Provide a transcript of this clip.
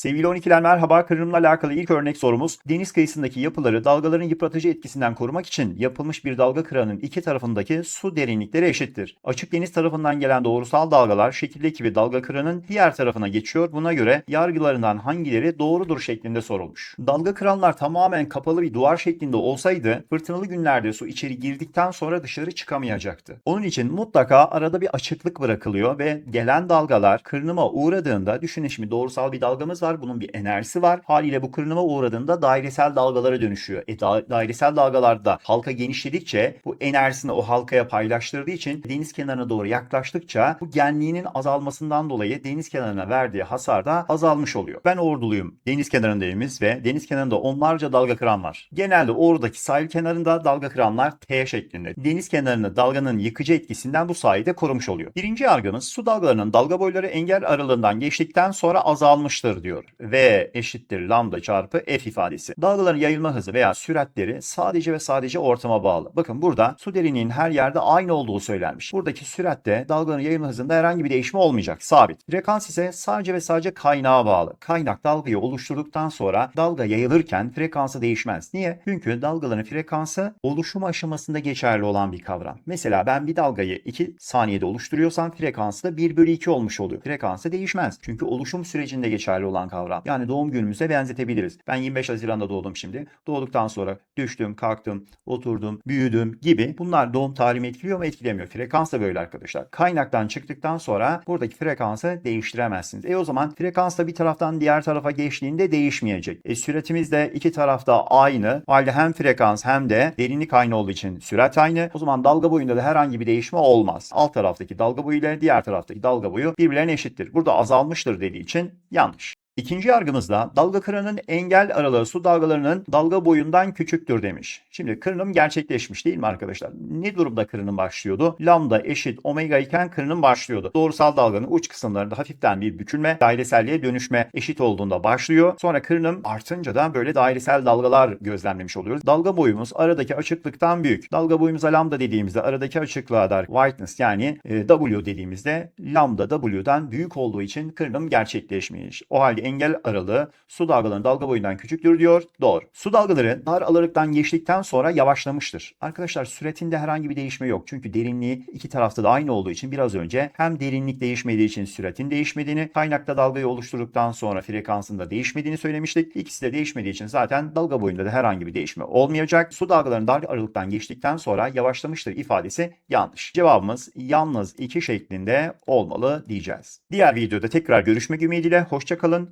Sevgili 12'ler merhaba. Kırılımla alakalı ilk örnek sorumuz. Deniz kıyısındaki yapıları dalgaların yıpratıcı etkisinden korumak için yapılmış bir dalga kıranın iki tarafındaki su derinlikleri eşittir. Açık deniz tarafından gelen doğrusal dalgalar şekildeki bir dalga kıranın diğer tarafına geçiyor. Buna göre yargılarından hangileri doğrudur şeklinde sorulmuş. Dalga kıranlar tamamen kapalı bir duvar şeklinde olsaydı fırtınalı günlerde su içeri girdikten sonra dışarı çıkamayacaktı. Onun için mutlaka arada bir açıklık bırakılıyor ve gelen dalgalar kırınıma uğradığında düşünün şimdi doğrusal bir dalgamız var. Bunun bir enerjisi var. Haliyle bu kırınıma uğradığında dairesel dalgalara dönüşüyor. E, da- dairesel dalgalarda halka genişledikçe bu enerjisini o halkaya paylaştırdığı için deniz kenarına doğru yaklaştıkça bu genliğinin azalmasından dolayı deniz kenarına verdiği hasar da azalmış oluyor. Ben orduluyum. Deniz kenarındayız ve deniz kenarında onlarca dalga kıran var. Genelde oradaki sahil kenarında dalga kıranlar T şeklinde. Deniz kenarını dalganın yıkıcı etkisinden bu sayede korumuş oluyor. Birinci yargımız su dalgalarının dalga boyları engel aralığından geçtikten sonra azalmıştır diyor. V eşittir lambda çarpı F ifadesi. Dalgaların yayılma hızı veya süratleri sadece ve sadece ortama bağlı. Bakın burada su derinliğinin her yerde aynı olduğu söylenmiş. Buradaki süratte dalgaların yayılma hızında herhangi bir değişme olmayacak. Sabit. Frekans ise sadece ve sadece kaynağa bağlı. Kaynak dalgayı oluşturduktan sonra dalga yayılırken frekansı değişmez. Niye? Çünkü dalgaların frekansı oluşum aşamasında geçerli olan bir kavram. Mesela ben bir dalgayı 2 saniyede oluşturuyorsam frekansı da 1 bölü 2 olmuş oluyor. Frekansı değişmez. Çünkü oluşum sürecinde geçerli olan kavram. Yani doğum günümüze benzetebiliriz. Ben 25 Haziran'da doğdum şimdi. Doğduktan sonra düştüm, kalktım, oturdum, büyüdüm gibi. Bunlar doğum tarihimi etkiliyor mu etkilemiyor. Frekans da böyle arkadaşlar. Kaynaktan çıktıktan sonra buradaki frekansı değiştiremezsiniz. E o zaman frekans da bir taraftan diğer tarafa geçtiğinde değişmeyecek. E süratimiz de iki tarafta aynı. O halde hem frekans hem de derinlik aynı olduğu için sürat aynı. O zaman dalga boyunda da herhangi bir değişme olmaz. Alt taraftaki dalga boyu ile diğer taraftaki dalga boyu birbirlerine eşittir. Burada azalmıştır dediği için yanlış. İkinci yargımızda dalga kıranın engel aralığı su dalgalarının dalga boyundan küçüktür demiş. Şimdi kırınım gerçekleşmiş değil mi arkadaşlar? Ne durumda kırınım başlıyordu? Lambda eşit omega iken kırınım başlıyordu. Doğrusal dalganın uç kısımlarında hafiften bir bükülme, daireselliğe dönüşme eşit olduğunda başlıyor. Sonra kırınım artınca da böyle dairesel dalgalar gözlemlemiş oluyoruz. Dalga boyumuz aradaki açıklıktan büyük. Dalga boyumuza lambda dediğimizde aradaki açıklığa da whiteness yani e, W dediğimizde lambda W'dan büyük olduğu için kırınım gerçekleşmiş. O halde engel aralığı su dalgalarının dalga boyundan küçüktür diyor. Doğru. Su dalgaları dar aralıktan geçtikten sonra yavaşlamıştır. Arkadaşlar süretinde herhangi bir değişme yok. Çünkü derinliği iki tarafta da aynı olduğu için biraz önce hem derinlik değişmediği için süretin değişmediğini, kaynakta dalgayı oluşturduktan sonra frekansında değişmediğini söylemiştik. İkisi de değişmediği için zaten dalga boyunda da herhangi bir değişme olmayacak. Su dalgalarının dar aralıktan geçtikten sonra yavaşlamıştır ifadesi yanlış. Cevabımız yalnız iki şeklinde olmalı diyeceğiz. Diğer videoda tekrar görüşmek ümidiyle. Hoşçakalın.